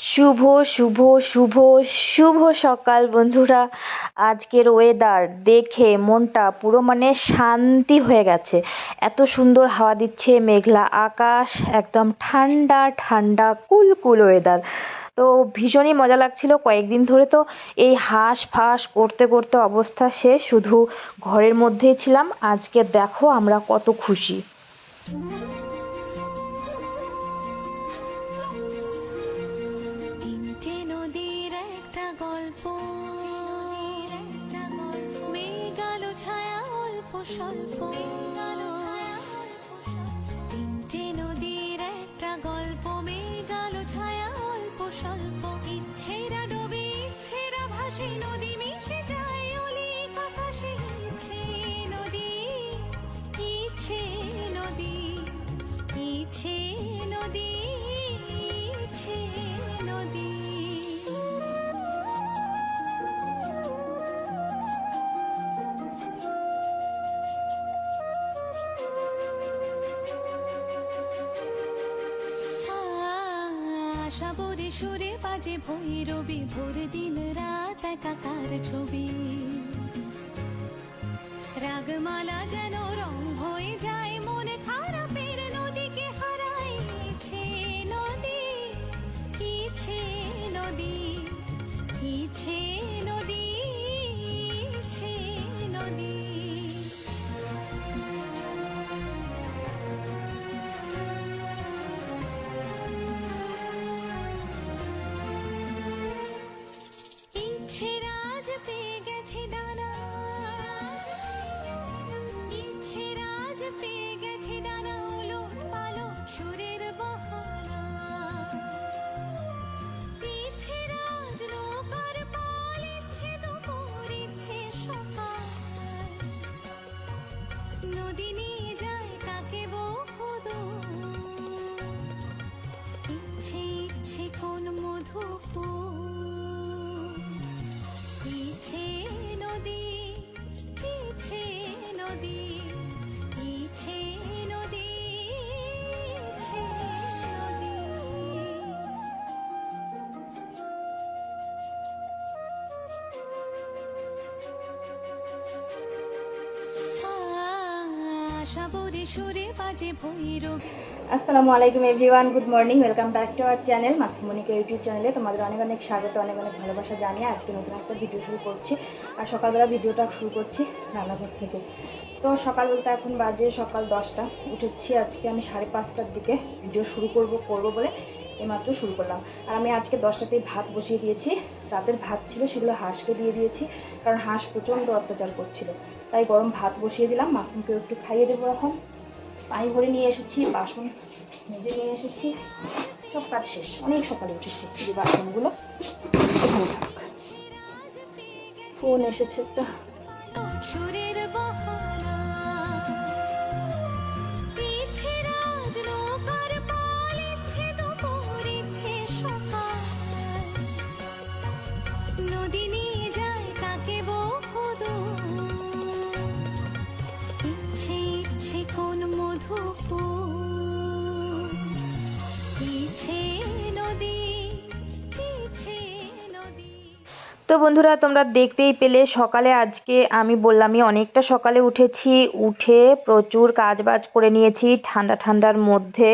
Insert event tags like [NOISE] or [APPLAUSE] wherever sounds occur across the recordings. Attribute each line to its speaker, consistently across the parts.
Speaker 1: শুভ শুভ শুভ শুভ সকাল বন্ধুরা। আজকের ওয়েদার দেখে মনটা পুরো মানে শান্তি হয়ে গেছে। এত সুন্দর হাওয়া দিচ্ছে, মেঘলা আকাশ, একদম ঠান্ডা ঠান্ডা, কুল কুল ওয়েদার তো ভীষণই মজা লাগছিল। কয়েকদিন ধরে তো এই হাঁস ফাঁস করতে করতে অবস্থা শেষ। শুধু ঘরের মধ্যেই ছিলাম। আজকে দেখো আমরা কত খুশি।
Speaker 2: 山峰。আশা বরে সুরে বাজে ভৈরবী ভোর দিন রাত একাকার ছবি। রাগমালা যেন রং হয়ে যায়
Speaker 1: আসসালামু আলাইকুম everyone good morning welcome back to our channel Masumonika YouTube চ্যানেলে তোমাদের অনেক অনেক স্বাগত, অনেক অনেক ভালোবাসা জানিয়ে আজকে নতুন একটা ভিডিও শুরু করছি। আর সকালবেলা ভিডিওটা শুরু করছি রান্নাঘর থেকে। তো সকাল বলতে এখন বাজে সকাল দশটা। উঠেছি আজকে আমি সাড়ে পাঁচটার দিকে। ভিডিও শুরু করব করব বলে এইমাত্র শুরু করলাম। আর আমি আজকে দশটাতেই ভাত বসিয়ে দিয়েছি। রাতের ভাত ছিল, সেগুলো হাঁসকে দিয়ে দিয়েছি। কারণ হাঁস প্রচণ্ড অত্যাচার করছিল। তাই গরম ভাত বসিয়ে দিলাম, মাশরুমকেও একটু খাইয়ে দেবো এখন। পানি ভরে নিয়ে এসেছি, বাসন মেজে নিয়ে এসেছি। সব কাজ শেষ, অনেক সকালে উঠেছি যে বাসনগুলো। এখানে থাক। ফোন এসেছে একটা।
Speaker 2: কোন মধুপুর
Speaker 1: তো বন্ধুরা, তোমরা দেখতেই পেলে সকালে আজকে আমি বললামই অনেকটা সকালে উঠেছি। উঠে প্রচুর কাজ বাজ করে নিয়েছি ঠান্ডা ঠান্ডার মধ্যে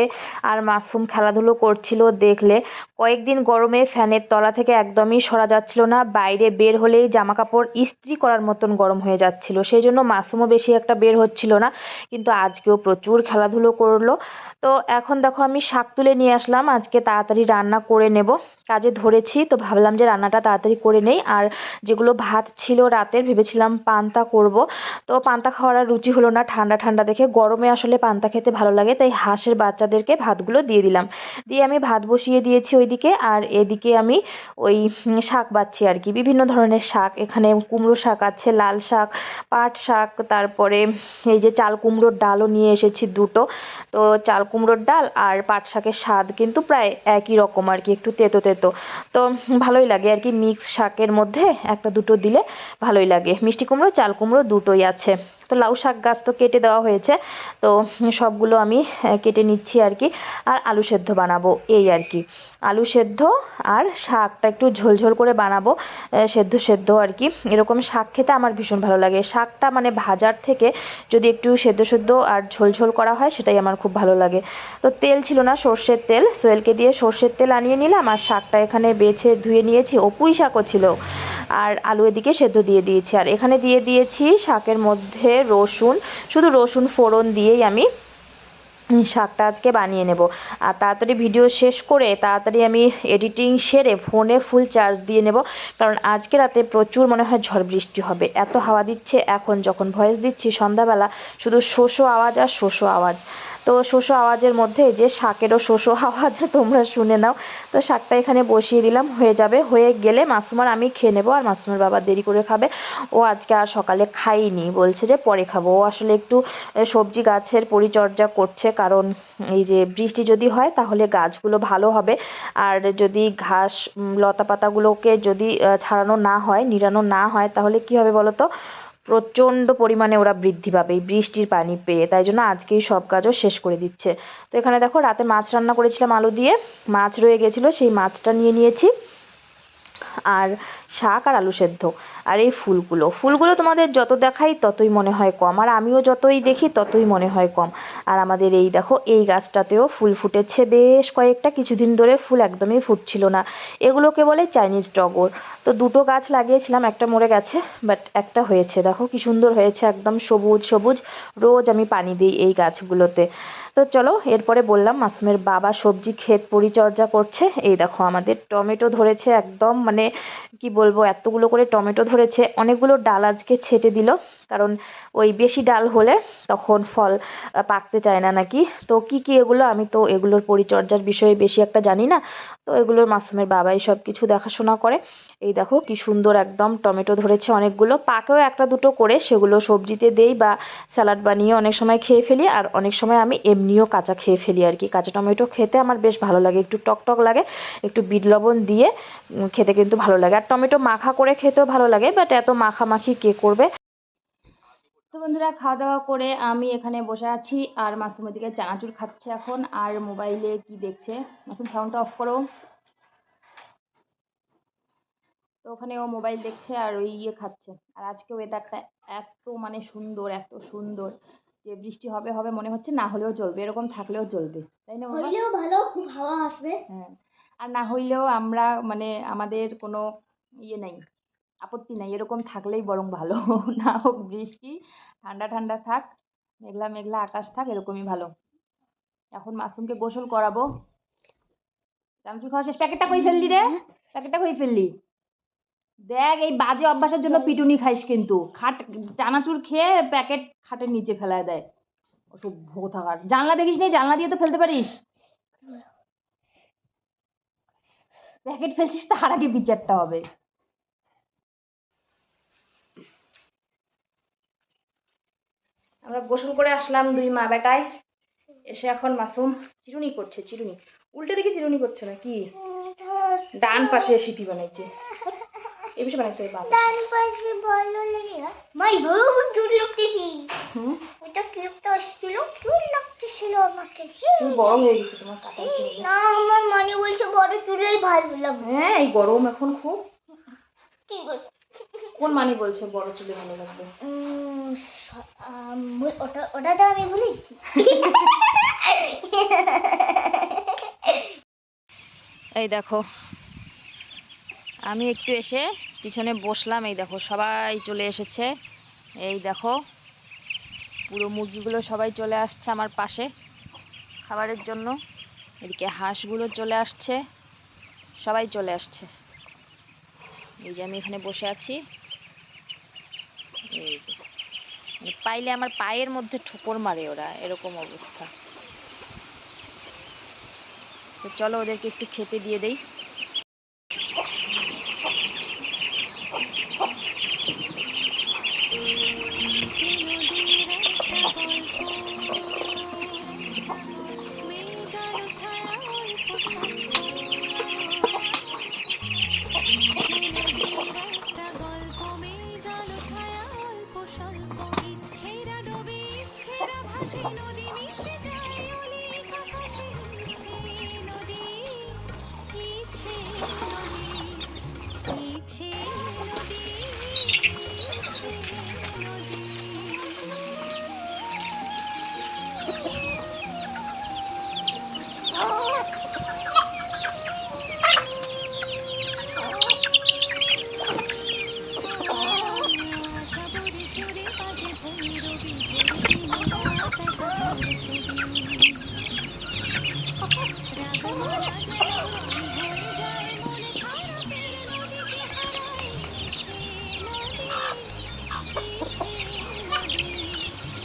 Speaker 1: আর মাসুম খেলাধুলো করছিল দেখলে। কয়েকদিন গরমে ফ্যানের তলা থেকে একদমই সরা যাচ্ছিল না, বাইরে বের হলেই জামা কাপড় ইস্ত্রি করার মতন গরম হয়ে যাচ্ছিল। সেই জন্য মাসুমও বেশি একটা বের হচ্ছিল না, কিন্তু আজকেও প্রচুর খেলাধুলো করল। তো এখন দেখো আমি শাক তুলে নিয়ে আসলাম। আজকে তাড়াতাড়ি রান্না করে নেব। কাজে ধরেছি, তো ভাবলাম যে রান্নাটা তাড়াতাড়ি করে নেই। আর যেগুলো ভাত ছিল রাতের, ভেবেছিলাম পান্তা করব। তো পান্তা খাওয়ার আর রুচি হলো না ঠান্ডা ঠান্ডা দেখে। গরমে আসলে পান্তা খেতে ভালো লাগে, তাই হাঁসের বাচ্চাদেরকে ভাতগুলো দিয়ে দিলাম। দিয়ে আমি ভাত বসিয়ে দিয়েছি ওইদিকে, আর এদিকে আমি ওই শাক বাচ্ছি আর কি। বিভিন্ন ধরনের শাক, এখানে কুমড়ো শাক আছে, লাল শাক, পাট শাক, তারপরে এই যে চাল কুমড়োর ডালও নিয়ে এসেছি দুটো। তো চাল কুমড়োর ডাল আর পাট শাকের স্বাদ কিন্তু প্রায় একই রকম আর কি, একটু তেতো তেতো। তো ভালোই লাগে আর কি মিক্স শাকের মধ্যে একটা দুটো দিলে ভালোই লাগে। মিষ্টি কুমড়ো, চাল কুমড়ো দুটোই আছে। তো লাউ শাক গাছ তো কেটে দেওয়া হয়েছে, তো সবগুলো আমি কেটে নিচ্ছি আর কি। আর আলু সেদ্ধ বানাবো, এই আর কি। আলু সেদ্ধ আর শাকটা একটু ঝোলঝোল করে বানাবো সেদ্ধ সেদ্ধ আর কি। এরকম শাক খেতে আমার ভীষণ ভালো লাগে। শাকটা মানে ভাজার থেকে যদি একটু সেদ্ধ সেদ্ধ আর ঝোল ঝোল করা হয়, সেটাই আমার খুব ভালো লাগে। তো তেল ছিল না সর্ষের তেল সোয়েলকে দিয়ে সর্ষের তেল আনিয়ে নিলাম আর শাকটা এখানে বেছে ধুয়ে নিয়েছি। ও পুঁই শাকও ছিল। আর আলু এদিকে সেদ্ধ দিয়ে দিয়েছি। আর এখানে দিয়ে দিয়েছি শাকের মধ্যে রসুন। শুধু রসুন ফোড়ন দিয়েই আমি শাকটা আজকে বানিয়ে নেব। আর তাড়াতাড়ি ভিডিও শেষ করে তাড়াতাড়ি আমি এডিটিং সেরে ফোনে ফুল চার্জ দিয়ে নেব। কারণ আজকে রাতে প্রচুর মনে হয় ঝড় বৃষ্টি হবে। এত হাওয়া দিচ্ছে, এখন যখন ভয়েস দিচ্ছি সন্ধ্যাবেলা শুধু শোষো আওয়াজ আর শোষো আওয়াজ। তো শোষো আওয়াজের মধ্যে যে শাকেরও শোষো আওয়াজ, তোমরা শুনে নাও। তো শাকটা এখানে বসিয়ে দিলাম, হয়ে যাবে। হয়ে গেলে মাসুমার আমি খেয়ে নেব, আর মাসুমার বাবা দেরি করে খাবে। ও আজকে আর সকালে খাইনি বলছে যে পরে খাব। ও আসলে একটু সবজি গাছের পরিচর্যা করছে, কারণ এই যে বৃষ্টি যদি হয় তাহলে গাছগুলো ভালো হবে। আর যদি ঘাস লতা পাতাগুলোকে যদি ছাড়ানো না হয়, নিড়ানো না হয়, তাহলে কি হবে বলো তো প্রচণ্ড পরিমাণে ওরা বৃদ্ধি পাবে, এই বৃষ্টির পানি পেয়ে। তাই জন্য আজকেই সব কাজও শেষ করে দিচ্ছে। তো এখানে দেখো, রাতে মাছ রান্না করেছিলাম আলু দিয়ে। মাছ রয়ে গেছিল, সেই মাছটা নিয়ে নিয়েছি। আর শাক আর আলু সেদ্ধ। আর এই ফুলগুলো ফুলগুলো তোমাদের যত দেখাই ততই মনে হয় কম। আর আমিও যতই দেখি ততই মনে হয় কম। আর আমাদের এই দেখো, এই গাছটাতেও ফুল ফুটেছে বেশ কয়েকটা। কিছুদিন ধরে ফুল একদমই ফুটছিল না। এগুলোকে বলে চাইনিজ টগর। তো দুটো গাছ লাগিয়েছিলাম, একটা মরে গেছে, বাট একটা হয়েছে। দেখো কি সুন্দর হয়েছে, একদম সবুজ সবুজ। রোজ আমি পানি দিই এই গাছগুলোতে। তো চলো, এরপরে বললাম, মাসুমের বাবা সবজি ক্ষেত পরিচর্যা করছে। এই দেখো, আমাদের টমেটো ধরেছে একদম মানে কি বলব? এতগুলো করে টমেটো ধরেছে অনেকগুলো ডাল আজকে ছেটে দিল। কারণ ওই বেশি ডাল হলে তখন ফল পাকতে চায় না নাকি? তো কি কি এগুলো? আমি তো এগুলোর পরিচর্যার বিষয়ে বেশি একটা জানি না। তো এগুলোর মাসুমের বাবাই সব কিছু দেখাশোনা করে। এই দেখো কি সুন্দর একদম টমেটো ধরেছে অনেকগুলো। পাকেও একটা দুটো করে, সেগুলো সবজিতে দেই বা স্যালাড বানিয়ে অনেক সময় খেয়ে ফেলি। আর অনেক সময় আমি এমনিও কাঁচা খেয়ে ফেলি আর কি। কাঁচা টমেটো খেতে আমার বেশ ভালো লাগে। একটু টক টক লাগে, একটু বিট লবণ দিয়ে খেতে কিন্তু ভালো লাগে। আর টমেটো মাখা করে খেতেও ভালো লাগে, বাট এত মাখামাখি কে করবে? তো বন্ধুরা খাওয়া দাওয়া করে আমি এখানে বসে আছি আর মাসুমের দিকে চানাচুর খাচ্ছে এখন আর মোবাইলে কি দেখছে? মাসুম সাউন্ডটা অফ করো। তো ওখানে ও মোবাইল দেখছে আর ওই ইয়ে খাচ্ছে। আর আজকে ওয়েদারটা এত মানে সুন্দর এত সুন্দর। যে বৃষ্টি হবে হবে মনে হচ্ছে না হলেও চলবে এরকম থাকলেও চলবে। তাই না বাবা?
Speaker 3: হইলেও ভালো খুব হাওয়া আসবে।
Speaker 1: হ্যাঁ। আর না হইলেও আমরা মানে আমাদের কোনো ইয়ে নেই। আপত্তি নাই এরকম থাকলেই বরং ভালো। [LAUGHS] না হোক বৃষ্টি ঠান্ডা ঠান্ডা থাক মেঘলা মেঘলা আকাশ থাক এরকমই ভালো। এখন মাসুমকে গোসল করাবো। চামচুর খাওয়া শেষ। প্যাকেটটা কই ফেললি রে? প্যাকেটটা কই ফেললি? দেখ এই বাজে অভ্যাসের জন্য পিটুনি খাইস কিন্তু। খাট চানাচুর খেয়ে প্যাকেট খাটের নিচে ফেলায় দেয়। ওসব ভোগ থাকার জানলা দেখিস নি? জানলা দিয়ে তো ফেলতে পারিস। প্যাকেট ফেলছিস তার আগে বিচারটা হবে। আমরা গোসল করে আসলাম দুই মা বেটায়। এসে এখন মাসুম চিরুনি করছে চিরুনি। উল্টে দিকে চিরুনি করছে না কি? ডান পাশে সিপি বানাইছে। এই বিষয়ে বানাইতে হবে
Speaker 3: ডান পাশে ভালো লাগে। মাই ভালো কিউট লাগতেছি
Speaker 1: হুম?
Speaker 3: এটা ক্লিপটা আসছিল কিউট লাগতেছিল আমাকে।
Speaker 1: চুল বড় হয়ে গেছে তোমার কাটা।
Speaker 3: না আমার মানে বলছে বড় চুলেই ভালো লাগবে।
Speaker 1: হ্যাঁ এই গরম এখন খুব।
Speaker 3: ঠিক আছে
Speaker 1: কোন মানি বলছে বড় চুলে ভালো লাগবে
Speaker 3: ভুল- ওটা ওটা তো আমি ভুলেছি
Speaker 1: এই দেখো আমি একটু এসে পিছনে বসলাম এই দেখো সবাই চলে এসেছে। এই দেখো পুরো মুরগিগুলো সবাই চলে আসছে আমার পাশে খাবারের জন্য। এদিকে হাঁসগুলো চলে আসছে সবাই চলে আসছে। এই যে আমি এখানে বসে আছি। এই মানে পাইলে আমার পায়ের মধ্যে ঠোকর মারে ওরা, এরকম অবস্থা। তো চলো ওদেরকে একটু খেতে দিয়ে দেই।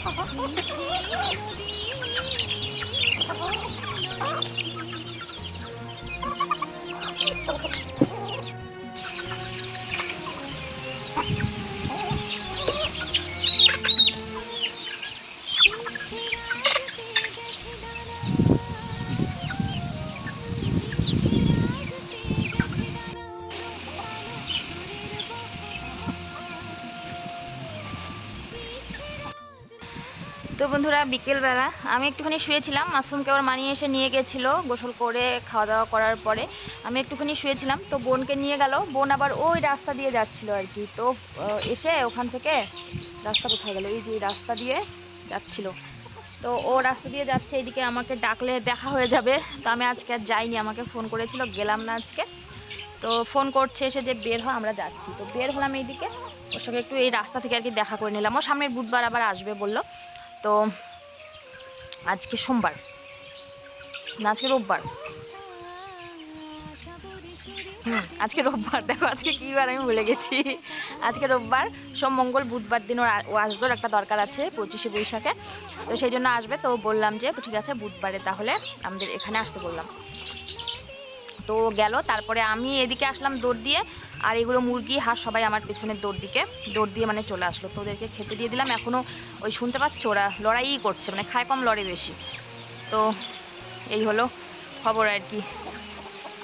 Speaker 2: 一起努力，一起努力。
Speaker 1: তো বন্ধুরা, বিকেলবেলা আমি একটুখানি শুয়েছিলাম। মাশরুমকে আবার মানিয়ে এসে নিয়ে গেছিল গোসল করে খাওয়া দাওয়া করার পরে। আমি একটুখানি শুয়েছিলাম, তো বোনকে নিয়ে গেল। বোন আবার ওই রাস্তা দিয়ে যাচ্ছিল আর কি। তো এসে ওখান থেকে রাস্তা কোথায় গেল? এই যে রাস্তা দিয়ে যাচ্ছিল। তো ও রাস্তা দিয়ে যাচ্ছে এইদিকে আমাকে ডাকলে দেখা হয়ে যাবে। তো আমি আজকে আর যাইনি, আমাকে ফোন করেছিল, গেলাম না আজকে। তো ফোন করছে, এসে যে বের হয় আমরা যাচ্ছি। তো বের হলাম এইদিকে। ওর সঙ্গে একটু এই রাস্তা থেকে আর কি দেখা করে নিলাম। ও সামনের বুধবার আবার আসবে বলল। তো আজকে সোমবার। না, আজকে রোববার। আজকে রোববার। দেখো, আজকে কী বার আমি ভুলে গেছি। আজকে রোববার, সোম, মঙ্গল, বুধবার দিন ও আসবে একটা দরকার আছে পঁচিশে বৈশাখে। তো সেই জন্য আসবে। তো বললাম যে ঠিক আছে, বুধবারে তাহলে আমাদের এখানে আসতে বললাম। তো গেল, তারপরে আমি এদিকে আসলাম দৌড় দিয়ে। আর এগুলো মুরগি হাঁস সবাই আমার পেছনের দৌড় দিকে, দৌড় দিয়ে মানে চলে আসলো। তো ওদেরকে খেতে দিয়ে দিলাম। এখনও ওই শুনতে পাচ্ছ ওরা লড়াইই করছে মানে খায় কম, লড়ে বেশি। তো এই হলো খবর আর কি।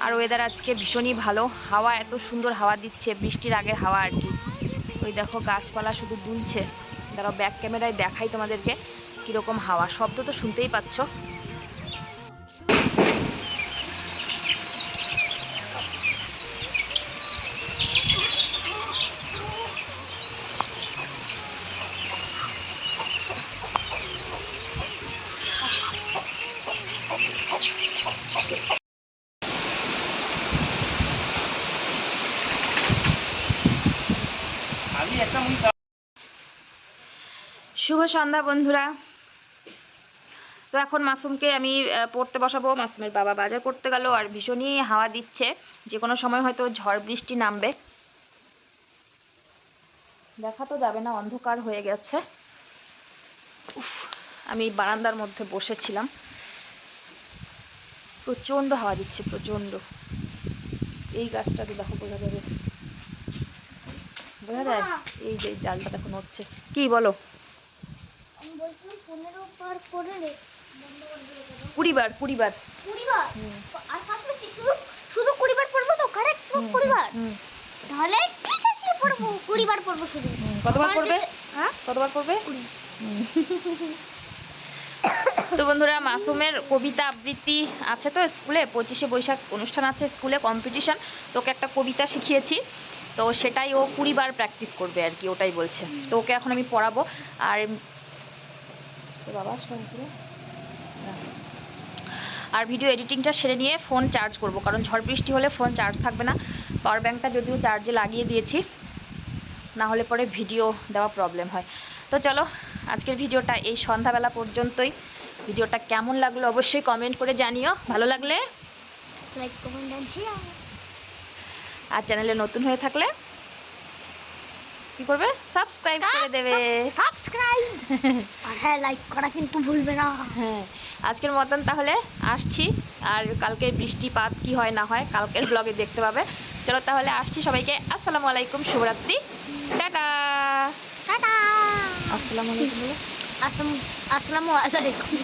Speaker 1: আর ওয়েদার আজকে ভীষণই ভালো। হাওয়া এত সুন্দর হাওয়া দিচ্ছে, বৃষ্টির আগের হাওয়া আর কি। ওই দেখো গাছপালা শুধু দুলছে। দাঁড়াও ব্যাক ক্যামেরায় দেখাই তোমাদেরকে কীরকম হাওয়া। শব্দ তো শুনতেই পাচ্ছ। শুভ সন্ধ্যা, বন্ধুরা। তো এখন মাসুমকে আমি পড়তে বসাবো। মাসুমের বাবা বাজার করতে গেল আর ভীষণই হাওয়া দিচ্ছে। যে কোনো সময় হয়তো ঝড় বৃষ্টি নামবে। দেখা তো যাবে না, অন্ধকার হয়ে গেছে। আমি বারান্দার মধ্যে বসেছিলাম। প্রচণ্ড হাওয়া দিচ্ছে, প্রচণ্ড। এই গাছটাতে দেখো, বোঝা যাবে। বোঝা যায়? এই যে ডালটা দেখো নড়ছে। কি বলো?
Speaker 3: আমি বলছিলাম পনেরো বার করে রে। বন্ধ করে দিলে কেন?
Speaker 1: কুড়ি বার কুড়ি বার
Speaker 3: কুড়ি বার আর পাশাপাশি শুধু শুধু কুড়ি বার পড়ব তো? কারেক্ট
Speaker 1: হুম,
Speaker 3: কুড়ি বার তাহলে ঠিক আছে পড়ব। কুড়ি বার পড়ব শুধু।
Speaker 1: কতবার পড়বে?
Speaker 3: হ্যাঁ?
Speaker 1: কতবার পড়বে? তো বন্ধুরা মাসুমের কবিতা আবৃত্তি আছে তো স্কুলে? পঁচিশে বৈশাখ অনুষ্ঠান আছে স্কুলে কম্পিটিশন তোকে একটা কবিতা শিখিয়েছি। তো সেটাই ও কুড়ি বার প্র্যাকটিস করবে আর কি ওটাই বলছে। তো ওকে এখন আমি পড়াবো। আর তো বাবা তো। আর ভিডিও এডিটিংটা সেরে নিয়ে ফোন চার্জ করব কারণ ঝড় বৃষ্টি হলে ফোন চার্জ থাকবে না। পাওয়ার ব্যাঙ্কটা যদিও চার্জে লাগিয়ে দিয়েছি না হলে পরে ভিডিও দেওয়া প্রবলেম হয়। তো চলো আজকের ভিডিওটা এই সন্ধ্যাবেলা পর্যন্তই। ভিডিওটা কেমন লাগল অবশ্যই কমেন্ট করে জানিও। ভালো লাগলে?
Speaker 3: লাইক কমেন্ট
Speaker 1: আর চ্যানেলে নতুন হয়ে থাকলে কি করবে? সাবস্ক্রাইব করে দেবে।
Speaker 3: সাবস্ক্রাইব [LAUGHS] আর হ্যাঁ লাইক করা কিন্তু ভুলবে না।
Speaker 1: হ্যাঁ আজকের মতন তাহলে আসছি। আর কালকে বৃষ্টিপাত কি হয় না হয় কালকের ব্লগে দেখতে পাবে। চলো তাহলে আসছি সবাইকে। আসসালামু আলাইকুম শুভরাত্রি। টাটা!
Speaker 3: টাটা!
Speaker 1: আসসালামু আলাইকুম।
Speaker 3: আসসালামু আলাইকুম।